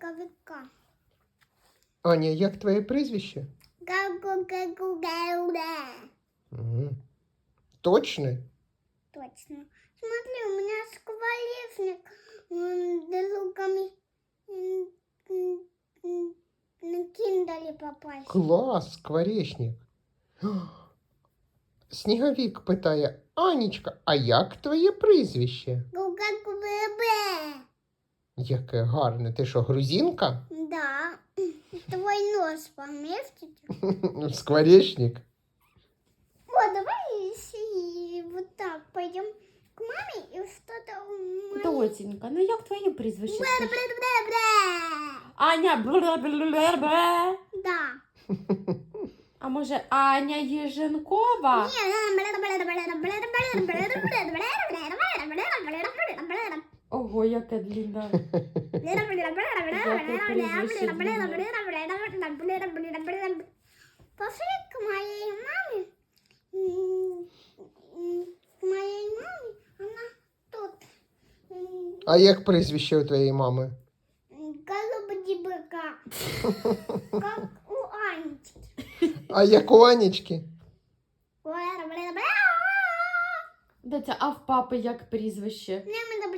Кавика. Аня, як твоє прізвище? Га-га-га-га-га-га. Угу. Точне? Точно. Смотри, у меня скворечник м, с луками м, м, м, на киндале попасть. Клас, скворечник. Сніговік питає, Анічка, а як твоє прізвище? Гу-га-гу-бе-бе. Яке гарне. Ти що, грузинка? Да. Твой нос поместите? Скворечник. Вот, давай и вот так пойдем к маме и что-то у мамы. Доцінька, ну як твоє прізвище? Бля-бля-бля-бля. Аня бла-бла-бла-бла-бла. Да. А може Аня Єженкова? Ого, яке длінне. Пошли к моей маме. К моей маме. Она тут. А як прізвище у твоєї мами? Голубый быка. Как у Анечки. А як у Анічки? Доця, а в папи як прізвище? Не